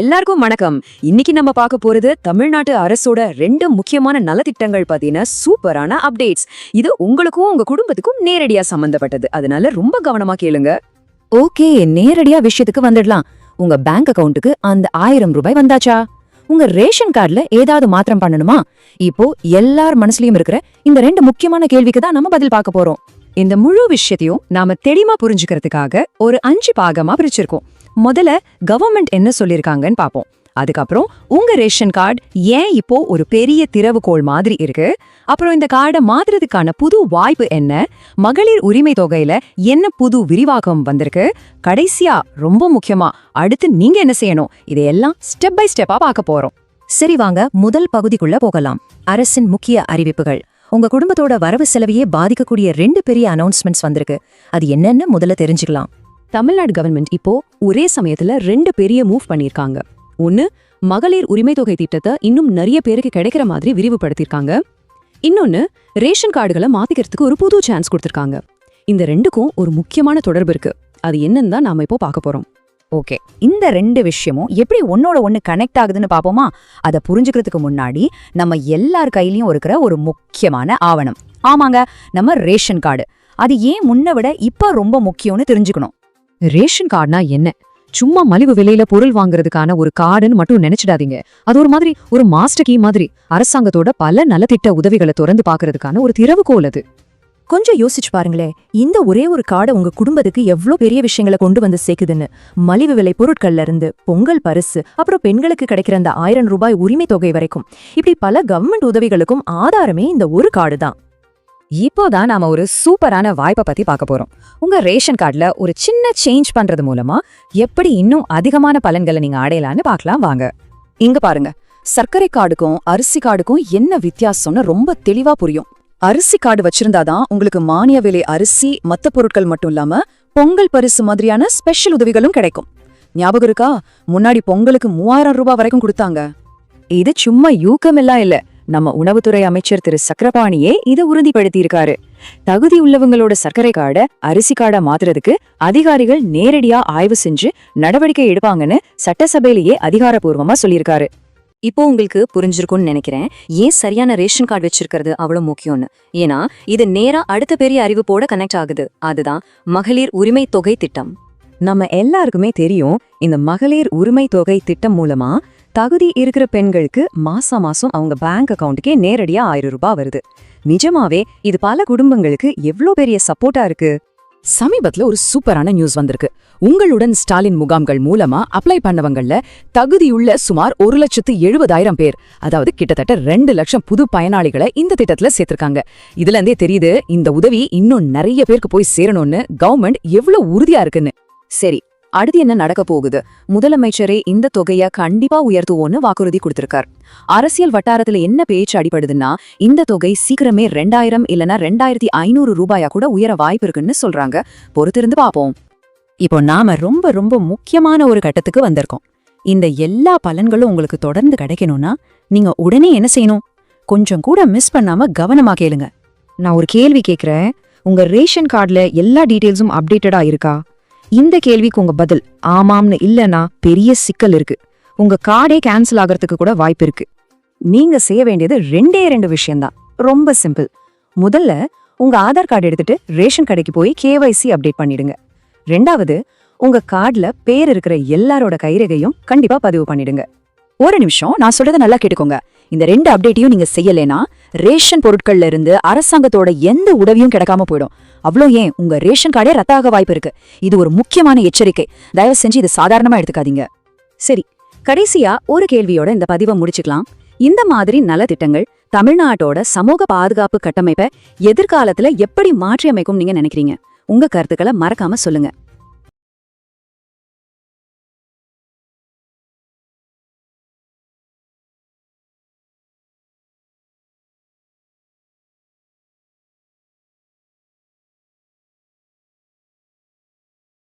எல்லாருக்கும் வணக்கம். இன்னைக்கு நம்ம பார்க்க போறது தமிழ்நாட்டு அரசோட ரெண்டு முக்கியமான நலத்திட்டங்கள் பார்த்தீங்கன்னா சூப்பரான அப்டேட்ஸ். இது உங்களுக்கும் உங்க குடும்பத்துக்கும் நேரடியா சம்பந்தப்பட்டது. அதனால ரொம்ப கவனமா கேளுங்க. ஓகே நேரடியா விஷயத்துக்கு வந்துடலாம். உங்க பேங்க் அக்கவுண்ட்டுக்கு அந்த ஆயிரம் ரூபாய் வந்தாச்சா? உங்க ரேஷன் கார்டுல ஏதாவது மாற்றம் பண்ணணுமா? இப்போ எல்லார் மனசுலயும் இருக்கிற இந்த ரெண்டு முக்கியமான கேள்விக்கு தான் நம்ம பதில் பார்க்க போறோம். இந்த முழு விஷயத்தையும் நாம தெளிவா புரிஞ்சுக்கிறதுக்காக ஒரு அஞ்சு பாகமா பிரிச்சிருக்கோம். முதல்ல கவர்மெண்ட் என்ன சொல்லியிருக்காங்கன்னு பாப்போம். அதுக்கப்புறம் உங்க ரேஷன் கார்டு ஏன் இப்போ ஒரு பெரிய திறவுகோள் மாதிரி இருக்கு? அப்புறம் இந்த கார்டை மாத்துறதுக்கான புது வாய்ப்பு என்ன? மகளிர் உரிமை தொகையில என்ன புது விரிவாக்கம் வந்திருக்கு? கடைசியா ரொம்ப முக்கியமா அடுத்து நீங்க என்ன செய்யணும்? இதையெல்லாம் ஸ்டெப் பை ஸ்டெப்பா பார்க்க போறோம். சரி வாங்க முதல் பகுதிக்குள்ள போகலாம். அரசின் முக்கிய அறிவிப்புகள். உங்க குடும்பத்தோட வரவு செலவையே பாதிக்கக்கூடிய ரெண்டு பெரிய அனௌன்ஸ்மெண்ட்ஸ் வந்திருக்கு. அது என்னன்னு முதல்ல தெரிஞ்சுக்கலாம். தமிழ்நாடு கவர்மெண்ட் இப்போ ஒரே சமயத்துல ரெண்டு பெரிய மூவ் பண்ணிருக்காங்க ஒன்னு மகளிர் உரிமை தொகை திட்டத்தை இன்னும் நிறைய பேருக்கு கிடைக்கிற மாதிரி விரிவுபடுத்திருக்காங்க இன்னொன்னு ரேஷன் கார்டுகளை மாத்திக்கிறதுக்கு ஒரு புது சான்ஸ் கொடுத்துருக்காங்க. இந்த ரெண்டுக்கும் ஒரு முக்கியமான தொடர்பு இருக்கு. அது என்னன்னு தான் நாம இப்போ பார்க்க போறோம். ஓகே இந்த ரெண்டு விஷயமும் எப்படி ஒன்னோட ஒன்னு கனெக்ட் ஆகுதுன்னு பாப்போமா அதை புரிஞ்சுக்கிறதுக்கு முன்னாடி நம்ம எல்லார் கையிலயும் இருக்கிற ஒரு முக்கியமான ஆவணம். ஆமாங்க நம்ம ரேஷன் கார்டு. அது ஏன் முன்ன விட இப்ப ரொம்ப முக்கியம்னு தெரிஞ்சுக்கணும். ரேஷன் கார்டுனா என்ன? சும்மா மலிவு விலையில பொருள் வாங்குறதுக்கான ஒரு கார்டுன்னு மட்டும் நினைச்சிடாதீங்க. அது ஒரு மாதிரி ஒரு மாஸ்டர் கீ மாதிரி. அரசாங்கத்தோட பல நலத்திட்ட உதவிகளை திறந்து பாக்குறதுக்கான ஒரு திறவுகோல் அது. கொஞ்சம் யோசிச்சு பாருங்களேன். இந்த ஒரே ஒரு கார்டு உங்க குடும்பத்துக்கு எவ்ளோ பெரிய விஷயங்களை கொண்டு வந்து சேர்க்குதுன்னு. மலிவு விலை பொருட்கள்ல இருந்து பொங்கல் பரிசு அப்புறம் பெண்களுக்கு கிடைக்கிற அந்த ஆயிரம் ரூபாய் உரிமை தொகை வரைக்கும். இப்படி பல கவர்மெண்ட் உதவிகளுக்கும் ஆதாரமே இந்த ஒரு கார்டு தான். இப்போதான் நாம ஒரு சூப்பரான வாய்ப்பை பத்தி பார்க்க போறோம். உங்க ரேஷன் கார்டுல ஒரு சின்ன சேஞ்ச் பண்றது மூலமா எப்படி இன்னும் அதிகமான பலன்களை நீங்க அடையலாம்னு பார்க்கலாம் வாங்க. இங்க பாருங்க. சர்க்கரை கார்டுக்கும் அரிசி கார்டுக்கும் என்ன வித்தியாசம்னு ரொம்ப தெளிவா புரியும். அரிசி கார்டு வச்சிருந்தாதான் உங்களுக்கு மானிய விலை அரிசி மத்த பொருட்கள் மட்டும் இல்லாம பொங்கல் பரிசு மாதிரியான ஸ்பெஷல் உதவிகளும் கிடைக்கும். ஞாபகம் இருக்கா? முன்னாடி பொங்கலுக்கு மூவாயிரம் ரூபாய் வரைக்கும் கொடுத்தாங்க. இது சும்மா யூக்கமெல்லாம் இல்ல. நம்ம உணவுத்துறை அமைச்சர் திரு. சக்கரபாணியே இதை உறுதிப்படுத்தியிருக்காரு. தகுதி உள்ளவங்களோட சர்க்கரை கார்டை அரிசி கார்டை மாத்துறதுக்கு அதிகாரிகள் நேரடியா ஆய்வு செஞ்சு நடவடிக்கை எடுப்பாங்கன்னு சட்டசபையிலேயே அதிகாரப்பூர்வமா சொல்லியிருக்காரு. இப்போ உங்களுக்கு புரிஞ்சிருக்கும்னு நினைக்கிறேன். ஏன் சரியான ரேஷன் கார்டு வச்சிருக்கிறது அவ்வளவு முக்கியம்னு? ஏன்னா இது நேரா அடுத்த பெரிய அறிவிப்போட கனெக்ட் ஆகுது. அதுதான் மகளிர் உரிமை தொகை திட்டம். நம்ம எல்லாருக்குமே தெரியும் இந்த மகளிர் உரிமை தொகை திட்டம் மூலமா தகுதி இருக்கிற பெண்களுக்கு மாசம் மாசம் அவங்க பேங்க் அக்கவுண்ட்டுக்கே நேரடியா ஆயிரம் ரூபாய் வருது. நிஜமாவே இது பல குடும்பங்களுக்கு எவ்ளோ பெரிய சப்போர்ட்டா இருக்கு? சமீபத்துல ஒரு சூப்பரான நியூஸ் வந்திருக்கு. உங்களுடன் ஸ்டாலின் முகாம்கள் மூலமா அப்ளை பண்ணவங்கள்ல தகுதியுள்ள சுமார் ஒரு லட்சத்து எழுபதாயிரம் பேர் அதாவது கிட்டத்தட்ட ரெண்டு லட்சம் புது பயனாளிகளை இந்த திட்டத்துல சேர்த்திருக்காங்க. இதுல இருந்தே தெரியுது இந்த உதவி இன்னும் நிறைய பேருக்கு போய் சேரணும்னு கவர்மெண்ட் எவ்வளவு உறுதியா இருக்குன்னு. சரி அடுத்து என்ன நடக்க போகுது? முதலமைச்சரே இந்த தொகைய கண்டிப்பா உயர்த்துவோன்னு வாக்குறுதி கொடுத்திருக்கார். அரசியல் வட்டாரத்துல என்ன பேச்சு அடிபடுதுன்னா இந்த தொகை சீக்கிரமே ரெண்டாயிரம் இல்லனா ரெண்டாயிரத்தி ஐநூறு ரூபாயா கூட உயர வாய்ப்பு இருக்குன்னு சொல்றாங்க. பொறுத்திருந்து பாப்போம் இப்போ நாம ரொம்ப ரொம்ப முக்கியமான ஒரு கட்டத்துக்கு வந்திருக்கோம். இந்த எல்லா பலன்களும் உங்களுக்கு தொடர்ந்து கிடைக்கணும்னா நீங்க உடனே என்ன செய்யணும்? கொஞ்சம் கூட மிஸ் பண்ணாம கவனமா கேளுங்க. நான் ஒரு கேள்வி கேக்குறேன். உங்க ரேஷன் கார்டுல எல்லா டீடைல்ஸும் அப்டேட்டடா இருக்கா? இந்த கேள்விக்கு உங்க பதில் ஆமாம்னு இல்லனா பெரிய சிக்கல் இருக்கு. உங்க கார்டே கேன்சல் ஆகிறதுக்கு கூட வாய்ப்பு இருக்கு. நீங்க செய்ய வேண்டியது ரெண்டே ரெண்டு விஷயம்தான். ரொம்ப சிம்பிள் முதல்ல உங்க ஆதார் கார்டு எடுத்துட்டு ரேஷன் கடைக்கு போய் கேவைசி அப்டேட் பண்ணிடுங்க. ரெண்டாவது உங்க கார்டுல பேர் இருக்கிற எல்லாரோட கைரேகையும் கண்டிப்பா பதிவு பண்ணிடுங்க. ஒரு நிமிஷம் நான் சொல்றதை நல்லா கேட்டுக்கோங்க. இந்த ரெண்டு அப்டேட்டையும் நீங்க செய்யலைனா ரேஷன் பொருட்கள்ல இருந்து அரசாங்கத்தோட எந்த உதவியும் கிடைக்காம போயிடும். அவ்வளோ ஏன்? உங்க ரேஷன் கார்டே ரத்தாக வாய்ப்பு இருக்கு. இது ஒரு முக்கியமான எச்சரிக்கை. தயவு செஞ்சு இது சாதாரணமா எடுத்துக்காதீங்க. சரி கடைசியா ஒரு கேள்வியோட இந்த பதிவை முடிச்சுக்கலாம். இந்த மாதிரி நலத்திட்டங்கள் தமிழ்நாட்டோட சமூக பாதுகாப்பு கட்டமைப்பை எதிர்காலத்துல எப்படி மாற்றி அமைக்கும் நீங்க நினைக்கிறீங்க? உங்க கருத்துக்களை மறக்காம சொல்லுங்க.